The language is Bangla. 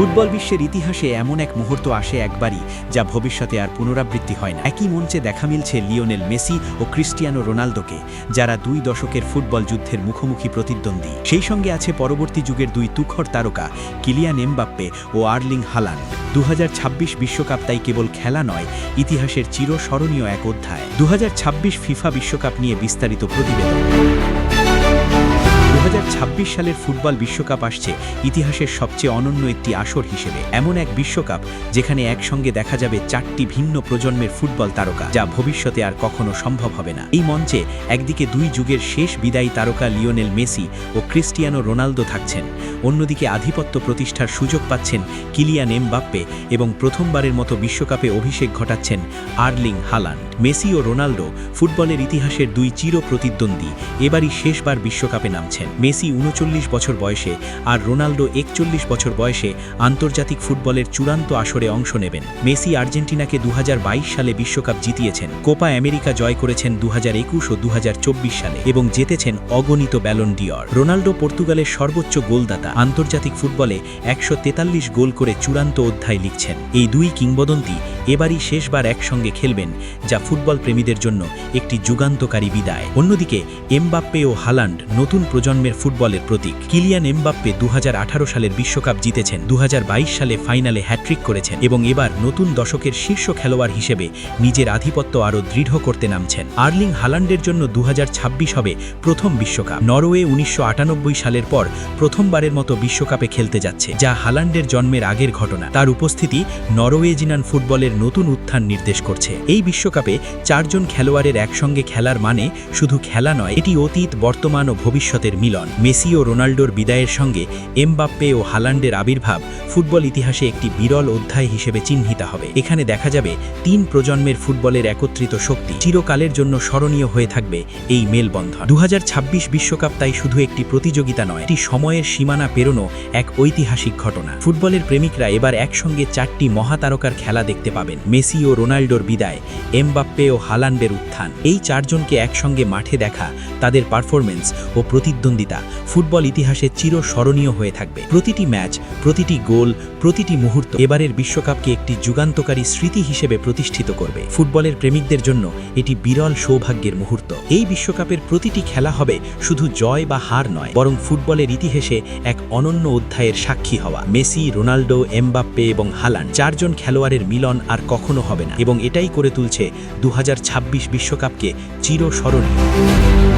ফুটবল বিশ্বের ইতিহাসে এমন এক মুহূর্ত আসে একবারই, যা ভবিষ্যতে আর পুনরাবৃত্তি হয় না। একই মঞ্চে দেখা মিলছে লিওনেল মেসি ও ক্রিস্টিয়ানো রোনালদোকে, যারা দুই দশকের ফুটবল যুদ্ধের মুখোমুখি প্রতিদ্বন্দ্বী। সেই সঙ্গে আছে পরবর্তী যুগের দুই তুখর তারকা, কিলিয়ান এমবাপ্পে ও আর্লিং হালান দু বিশ্বকাপ তাই কেবল খেলা নয়, ইতিহাসের চিরস্মরণীয় এক অধ্যায়। দু হাজার ছাব্বিশ ফিফা বিশ্বকাপ নিয়ে বিস্তারিত প্রতিবেদন। সালের ফুটবল বিশ্বকাপ আসছে ইতিহাসের সবচেয়ে অনন্য একটি আসর হিসেবে, এমন এক বিশ্বকাপ যেখানে একসঙ্গে দেখা যাবে চারটি ভিন্ন প্রজন্মের ফুটবল তারকা যা ভবিষ্যতে আর কখনো সম্ভব হবে না। এই মঞ্চে একদিকে দুই যুগের শেষ বিদায়ী তারকা লিওনেল মেসি ও ক্রিস্টিয়ানো রোনালদো থাকছেন, অন্যদিকে আধিপত্য প্রতিষ্ঠার সুযোগ পাচ্ছেন কিলিয়ান এমবাপ্পে এবং প্রথমবারের মতো বিশ্বকাপে অভিষেক ঘটাচ্ছেন আর্লিং হালান্ড। মেসি ও রোনালদো ফুটবলের ইতিহাসের দুই চির প্রতিদ্বন্দ্বী এবারই শেষবার বিশ্বকাপে নামছেন। মেসি উনচল্লিশ বছর বয়সে আর রোনাল্ডো একচল্লিশ বছর বয়সে আন্তর্জাতিক ফুটবলের চূড়ান্ত আসরে অংশ নেবেন। মেসি আর্জেন্টিনাকে দু সালে বিশ্বকাপ জিতিয়েছেন। কোপা আমেরিকা জয় করেছেন দু হাজার একুশ ও দু হাজার চব্বিশ সালে এবং জিতেছেন অগণিত ব্যালন ডিওর রোনালদো পর্তুগালের সর্বোচ্চ গোলদাতা। আন্তর্জাতিক ফুটবলে একশো তেতাল্লিশ গোল করে চূড়ান্ত অধ্যায় লিখছেন। এই দুই কিংবদন্তি এবারই শেষবার একসঙ্গে খেলবেন, যা ফুটবল প্রেমীদের জন্য একটি যুগান্তকারী বিদায়। অন্যদিকে, এমবাপ্পে ও হালান্ড নতুন প্রজন্মের ফুটবলের প্রতীক। কিলিয়ান এমবাপ্পে দু সালের বিশ্বকাপ জিতেছেন দু সালে ফাইনালে হ্যাট্রিক করেছেন এবং এবার নতুন দশকের শীর্ষ খেলোয়াড় হিসেবে নিজের আধিপত্য আরও দৃঢ় করতে নামছেন। আর্লিং হালান্ডের জন্য দু হাজার ছাব্বিশ হবে প্রথম বিশ্বকাপ। নরওয়ে উনিশশো আটানব্বই সালের পর প্রথমবারের মতো বিশ্বকাপে খেলতে যাচ্ছে, যা হালান্ডের জন্মের আগের ঘটনা। তার উপস্থিতি নরওয়েজিনান ফুটবলের নতুন উত্থান নির্দেশ করছে। এই বিশ্বকাপে চারজন খেলোয়াড়ের একসঙ্গে খেলার মানে শুধু খেলা নয়, এটি অতীত, বর্তমান ও ভবিষ্যতের মিলন। মেসি ও রোনাল্ডোর বিদায়ের সঙ্গে এমবাপ্পে ও হালান্ডের আবির্ভাব ফুটবল ইতিহাসে একটি বিরল অধ্যায় হিসেবে চিহ্নিত হবে। এখানে দেখা যাবে তিন প্রজন্মের ফুটবলের একত্রিত শক্তি। চিরকালের জন্য স্মরণীয় হয়ে থাকবে এই মেলবন্ধন। দু বিশ্বকাপ তাই শুধু একটি প্রতিযোগিতা নয়, এটি সময়ের সীমানা পেরোনো এক ঐতিহাসিক ঘটনা। ফুটবলের প্রেমিকরা এবার একসঙ্গে চারটি মহাতারকার খেলা দেখতে পাবেন, মেসি ও রোনাল্ডোর বিদায়, এমবাপ্পে ও হালান্ডের উত্থান। এই চারজনকে একসঙ্গে মাঠে দেখা, তাদের পারফরমেন্স ও প্রতিদ্বন্দ্বিতা ফুটবল ইতিহাসে চিরস্মরণীয় হয়ে থাকবে। প্রতিটি ম্যাচ, প্রতিটি গোল, প্রতিটি মুহূর্ত এবারের বিশ্বকাপকে একটি যুগান্তকারী স্মৃতি হিসেবে প্রতিষ্ঠিত করবে। ফুটবলের প্রেমিকদের জন্য এটি বিরল সৌভাগ্যের মুহূর্ত। এই বিশ্বকাপের প্রতিটি খেলা হবে শুধু জয় বা হার নয়, বরং ফুটবলের ইতিহাসে এক অনন্য অধ্যায়ের সাক্ষী হওয়া। মেসি, রোনাল্ডো, এমবাপ্পে এবং হালান চারজন খেলোয়াড়ের মিলন আর কখনো হবে না। এবং এটাই করে তুলছে দু বিশ্বকাপকে চিরস্মরণীয়।